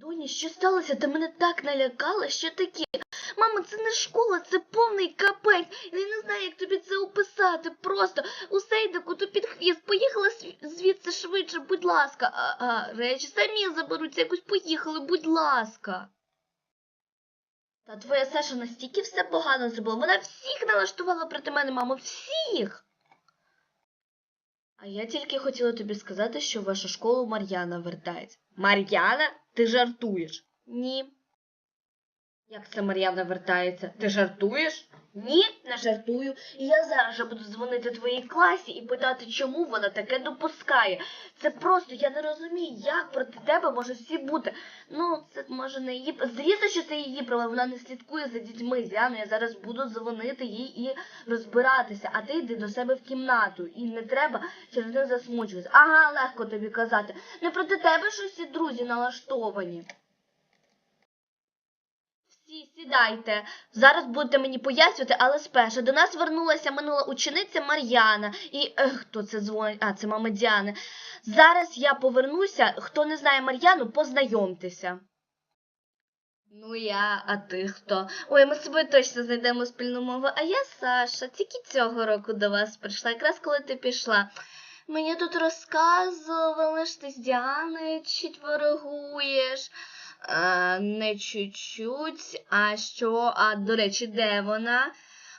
Доні, що сталося? Ти мене так налякала, що таке? Мама, це не школа, це повний капець. Я не знаю, як тобі це описати. Просто усе йде куту під хвіст. Поїхала звідси швидше, будь ласка. А, а речі самі заберуться, якось поїхали, будь ласка. Та твоя Саша настільки все погано зробила. Вона всіх налаштувала проти мене, мамо, всіх. А я тільки хотіла тобі сказати, що в вашу школу Мар'яна вертається. Мар'яна? Ти жартуєш? Ні. Як це Мар'яна вертається? Ти жартуєш? Ні, не жартую. І я зараз же буду дзвонити твоїй класі і питати, чому вона таке допускає. Це просто я не розумію, як проти тебе може всі бути. Ну, це може не її. Звісно, що це її проблема. Вона не слідкує за дітьми. Діана, я зараз буду дзвонити їй і розбиратися. А ти йди до себе в кімнату. І не треба через них засмучуватися. Ага, легко тобі казати. Не проти тебе ж усі друзі налаштовані. Всі сідайте. Зараз будете мені пояснювати, але спершу до нас вернулася минула учениця Мар'яна. І е, хто це дзвонить? А, це мама Діани. Зараз я повернуся. Хто не знає Мар'яну, познайомтеся. Ну я, а ти хто? Ой, ми з собою точно знайдемо спільну мову. А я Саша, тільки цього року до вас прийшла, якраз коли ти пішла. Мені тут розказували, що ти з Діаною чуть ворогуєш. А, не чуть-чуть, а що, а до речі, де вона?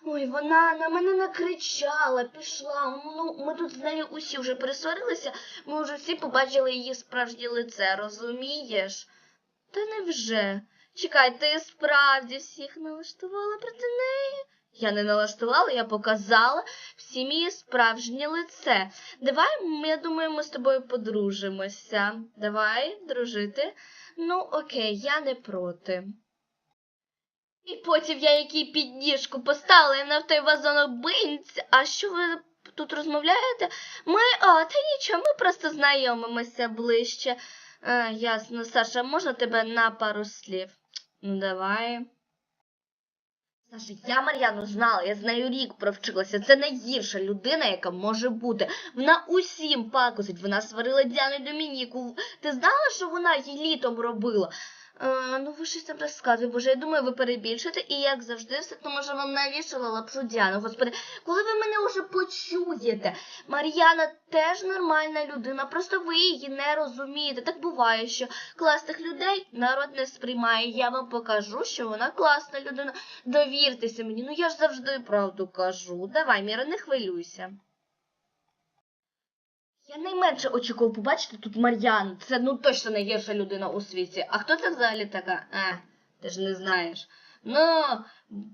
Ой, вона на мене накричала, пішла. Ну, ми тут з нею усі вже пересварилися, ми вже всі побачили її справжнє лице, розумієш? Та невже? Чекай, ти справді всіх налаштувала проти неї? Я не налаштувала, я показала всім її справжнє лице. Давай, я думаю, ми з тобою подружимося. Давай, дружити. Ну, окей, я не проти. І потім я який підніжку поставила на той вазонок бинць. А що ви тут розмовляєте? Ми, а, та нічого, ми просто знайомимося ближче. А, ясно, Саша, можна тебе на пару слів? Ну, давай. Саша, я Мар'яну знала, я з нею рік провчилася. Це найгірша людина, яка може бути. Вона усім пакосить. Вона сварила Діану Домініку. Ти знала, що вона їй літом робила? Е, ну, ви щось там розказуєте. Боже, я думаю, ви перебільшите, і як завжди, все тому що вам навішала лапшу Діану. Господи, коли ви мене вже почуєте? Мар'яна теж нормальна людина, просто ви її не розумієте. Так буває, що класних людей народ не сприймає. Я вам покажу, що вона класна людина. Довіртеся мені, ну я ж завжди правду кажу. Давай, Міра, не хвилюйся. Я найменше очікував побачити тут Мар'яну. Це ну точно найгірша людина у світі. А хто це взагалі така? Е, ти ж не знаєш. Ну,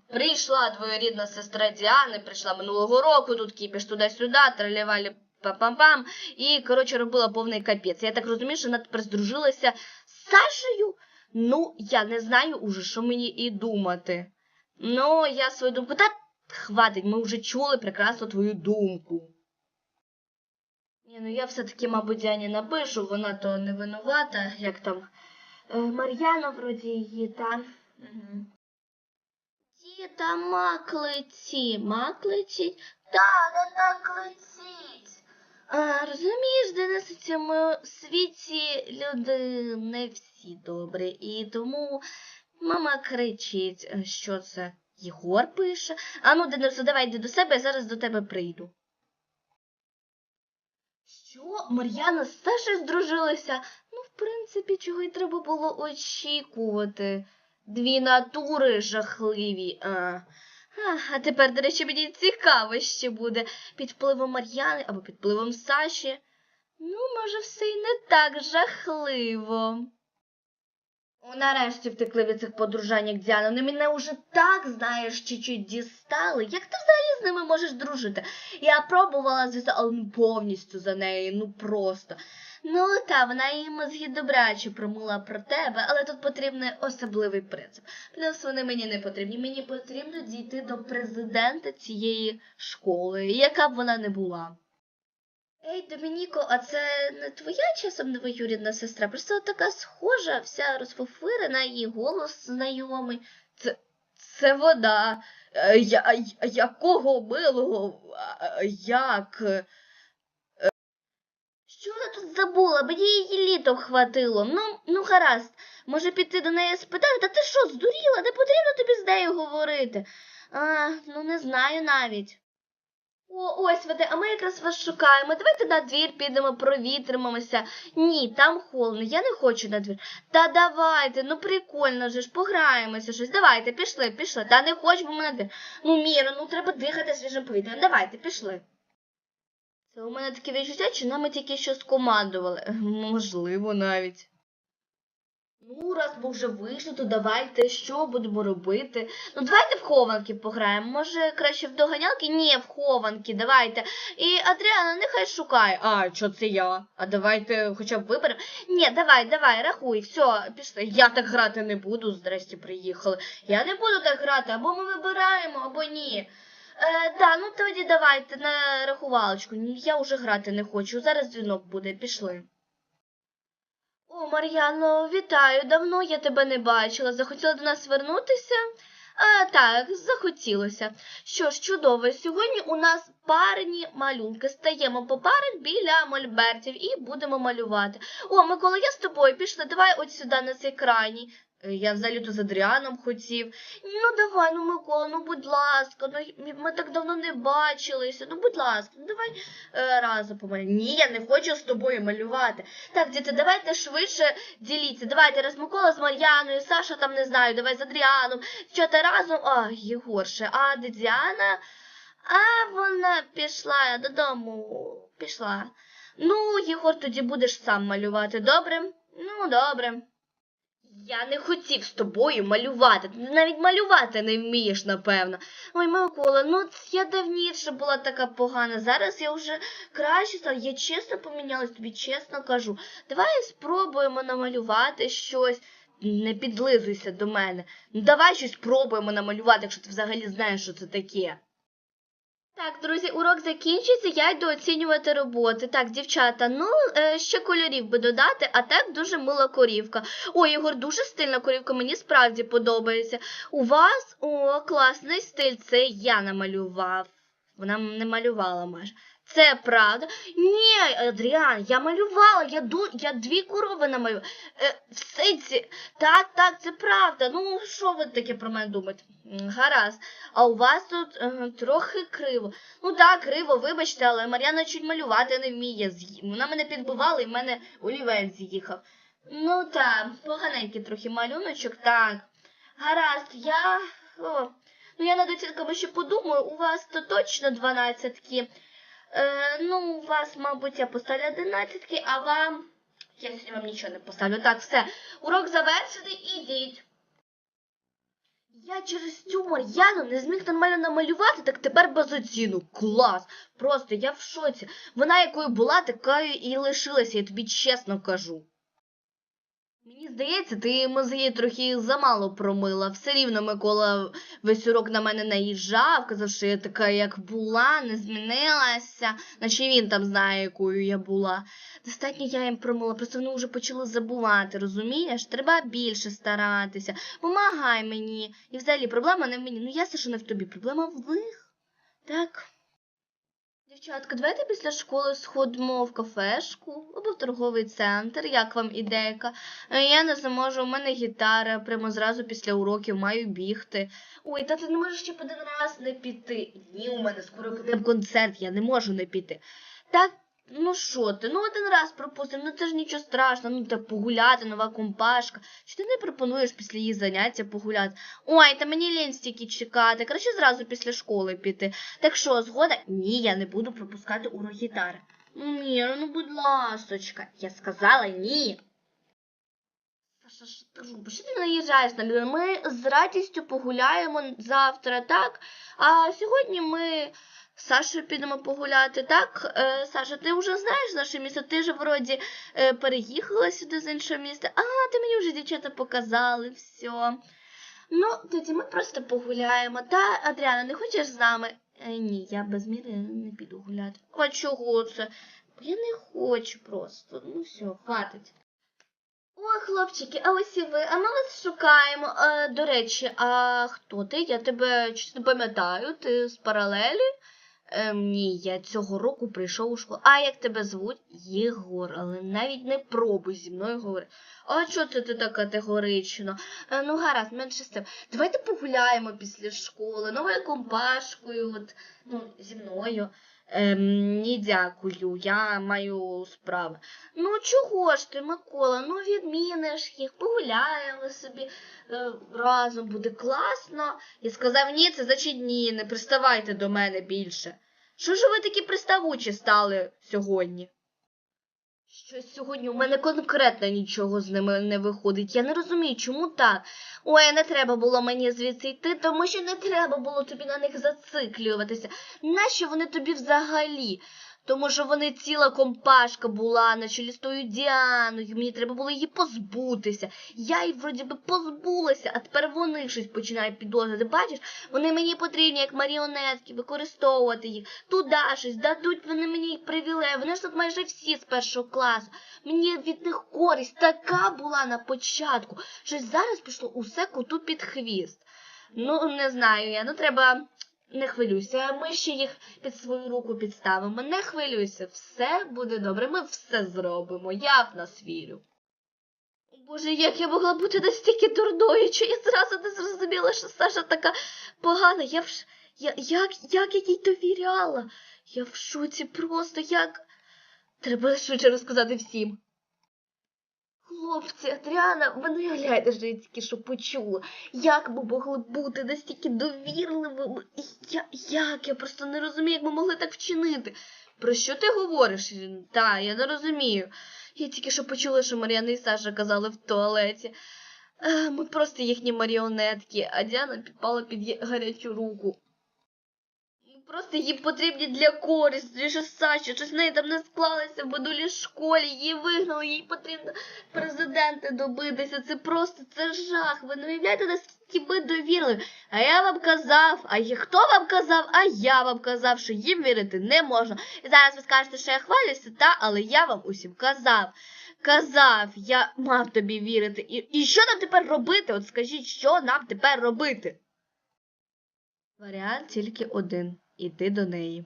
прийшла твоя сестра Діани, прийшла минулого року, тут кіпіш туди-сюди, тралівалі пам-пам-пам, і, коротше, робила повний капець. Я так розумію, що вона тепер здружилася з Сашею? Ну, я не знаю уже, що мені і думати. Ну, я свою думку, та хватить, ми вже чули прекрасно твою думку. Ні, ну я все-таки, мабуть, Діані напишу, вона то не винувата, як там. Е, Мар'яна вроді її там. Угу. Діда мак леті, мак летить. Та, так летить. А, розумієш, Денис, у цьому світі люди не всі добрі, і тому мама кричить, е, що це Єгор пише. А ну, Денису, давай йди до себе, я зараз до тебе прийду. Що, Мар'яна з Сашею здружилися? Ну, в принципі, чого й треба було очікувати. Дві натури жахливі. А, а тепер, до речі, мені цікаво ще буде під впливом Мар'яни або під впливом Саші. Ну, може, все й не так жахливо. Нарешті втекли від цих подружань, як Діана. Вони мене уже так, знаєш, чуть-чуть дістали. Як ти взагалі з ними можеш дружити? Я пробувала, звісно, але ну, повністю за нею, ну просто. Ну, та, вона її мозги добряче промила про тебе, але тут потрібний особливий принцип. Плюс вони мені не потрібні. Мені потрібно дійти до президента цієї школи, яка б вона не була. Ей, Домініко, а це не твоя часом новоюрідна сестра? Просто така схожа, вся розфофирена, її голос знайомий. Це, це вода. Е, Я, якого милого? Як? Е, Що вона тут забула, мені її літом хватило. Ну, ну гаразд. Може піти до неї спитати, та ти що, здуріла? Не потрібно тобі з нею говорити. А, ну не знаю навіть. О, ось ви де, а ми якраз вас шукаємо. Давайте на двір підемо, провітримося. Ні, там холодно, я не хочу на двір. Та давайте, ну прикольно же ж, пограємося щось. Давайте, пішли, пішли. Та не хочемо ми на двір. Ну, Міра, ну треба дихати свіжим повітрям. Давайте, пішли. Це у мене таке відчуття, чи нами тільки що скомандували. Можливо, навіть. Ну, раз ми вже вийшли, то давайте що будемо робити? Ну, давайте в хованки пограємо. Може, краще в доганялки? Ні, в хованки, давайте. І Адріана нехай шукає. А, що це я? А давайте хоча б виберемо. Ні, давай, давай, рахуй, все, пішли. Я так грати не буду, здрасті приїхали. Я не буду так грати, або ми вибираємо, або ні. Е, да, ну тоді давайте на рахувалочку. Я вже грати не хочу. Зараз дзвінок буде, пішли. О, Мар'яно, вітаю. Давно я тебе не бачила. Захотіла до нас вернутися? А, так, захотілося. Що ж, чудово, сьогодні у нас парні малюнки. Стаємо по парах біля мольбертів і будемо малювати. О, Микола, я з тобою пішла. давай от сюди на цей крайній. Е, Я взагалі-то з Адріаном хотів. Ну давай, ну Микола, ну будь ласка, ну ми так давно не бачилися. Ну, будь ласка, ну давай е, разом помалюємо. Ні, я не хочу з тобою малювати. Так, діти, давайте швидше діліться. Давайте раз Микола з Мар'яною, Саша там не знаю, давай з Адріаном. Дівчата разом. А, Єгорше, а Діана? А вона пішла додому. Пішла. Ну, Єгор, тоді будеш сам малювати, добре? Ну, добре. Я не хотів з тобою малювати. Ти навіть малювати не вмієш, напевно. Ой, Микола, ну я давніше була така погана. Зараз я вже краще стала. Я чесно помінялась, тобі чесно кажу. Давай спробуємо намалювати щось. Не підлизуйся до мене. Ну давай щось спробуємо намалювати, якщо ти взагалі знаєш, що це таке. Так, друзі, урок закінчиться, я йду оцінювати роботи. Так, дівчата, ну е, ще кольорів би додати, а так дуже мила корівка. Ой, Ігор, дуже стильна корівка, мені справді подобається. У вас о, класний стиль, це я намалював. Вона не малювала майже. Це правда? Ні, Адріан, я малювала, я ду, я дві корови намалювала. Е, все ці... Так, так, це правда. Ну, що ви таке про мене думаєте? Гаразд. А у вас тут е, трохи криво. Ну так, криво, вибачте, але Мар'яна чуть малювати не вміє. Вона мене підбивала і в мене олівець з'їхав. Ну так, поганенький трохи малюночок, так. Гаразд, я. О, ну я над оцінками ще подумаю, у вас то точно дванадцятки. Е, ну, у вас, мабуть, я поставлю одинадцятки, а вам. Я сьогодні вам нічого не поставлю. Так, все. Урок завершений, ідіть. Я через цю Мар'яну не зміг нормально намалювати, так тепер без оцінок. Клас! Просто я в шоці. Вона якою була, такою і лишилася, я тобі чесно кажу. Мені здається, ти мозги трохи замало промила. Все рівно Микола весь урок на мене наїжджав, казав, що я така, як була, не змінилася, наче він там знає, якою я була. Достатньо я їм промила, просто вони вже почали забувати, розумієш? Треба більше старатися. Помагай мені. І взагалі проблема не в мені. Ну ясно, що не в тобі, проблема в них. Так. Дівчатка, давайте після школи сходимо в кафешку або в торговий центр. Як вам ідейка? Е, Я не зможу, у мене гітара, прямо зразу після уроків маю бігти. Ой, та ти не можеш ще один раз не піти. Ні, у мене скоро буде концерт, я не можу не піти. Так, ну що ти, ну один раз пропустимо, ну це ж нічого страшного, ну так погуляти, нова компашка. Чи ти не пропонуєш після її заняття погуляти? Ой, та мені лінь стільки чекати, краще зразу після школи піти. Так що, згода? Ні, я не буду пропускати урок гітари. Ну, Міра, ну будь ласочка. Я сказала ні. Саша, що ти? Що ти наїжджаєш на людину? Ми з радістю погуляємо завтра, так? А сьогодні ми з підемо погуляти, так? Е, Саша, ти вже знаєш наше місто? Ти ж вроді е, переїхала сюди з іншого міста. А, ти мені вже дівчата показали, все. Ну, тоді ми просто погуляємо. Та, Адріана, не хочеш з нами? Е, ні, я без міри не піду гуляти. А чого це? Я не хочу просто. Ну все, хватить. О, хлопчики, а ось і ви, а ми вас шукаємо. Е, до речі, а хто ти? Я тебе чи не пам'ятаю, ти з паралелі? Ем, ні, я цього року прийшов у школу. А як тебе звуть? Єгор, але навіть не пробуй зі мною говорити. А чого це ти так категорично? Е, ну гаразд, менше з цим. Давайте погуляємо після школи, новою компашкою, от, ну, зі мною. Ем, ні, дякую, я маю справи. Ну чого ж ти, Микола? Ну відміниш їх, погуляємо собі е, разом, буде класно. Я сказав ні, це значить ні, не приставайте до мене більше. Що ж ви такі приставучі стали сьогодні? Щось сьогодні у мене конкретно нічого з ними не виходить. Я не розумію, чому так. Ой, не треба було мені звідси йти, тому що не треба було тобі на них зациклюватися. Нащо вони тобі взагалі? Тому що вони ціла компашка була на чолі з тою Діаною, мені треба було її позбутися. Я її вроді би позбулася, а тепер вони щось починають підозрювати. Бачиш, вони мені потрібні як маріонетки, використовувати їх. Туди щось, дадуть вони мені їх привілеї. Вони ж тут майже всі з першого класу. Мені від них користь така була на початку. Щось зараз пішло усе коту під хвіст. Ну, не знаю я, ну треба. Не хвилюйся, ми ще їх під свою руку підставимо. Не хвилюйся, все буде добре, ми все зробимо, я в нас вірю. Боже, як я могла бути настільки дурною, що я зразу не зрозуміла, що Саша така погана. Я в ш... я, як, як я їй довіряла? Я в шоці просто як. Треба швидше розказати всім. Хлопці, Адріана, ви не уявляєте, що я тільки що почула. Як ми могли бути настільки довірливими? І Я, як? Я просто не розумію, як ми могли так вчинити. Про що ти говориш? Та, я не розумію. Я тільки що почула, що Мар'яна і Саша казали в туалеті. Е, Ми просто їхні маріонетки, а Діана підпала під гарячу руку. Просто їй потрібні для користі, що Саші, щось неї там не склалося в минулій школі, її вигнали, їй потрібно президента добитися. Це просто це жах. Ви не уявляєте, наскільки ми довірливі. А я вам казав, а є- хто вам казав? А я вам казав, що їм вірити не можна. І зараз ви скажете, що я хвалюся, та, але я вам усім казав. Казав, я мав тобі вірити. І, і що нам тепер робити? От скажіть, що нам тепер робити? Варіант тільки один іти до неї.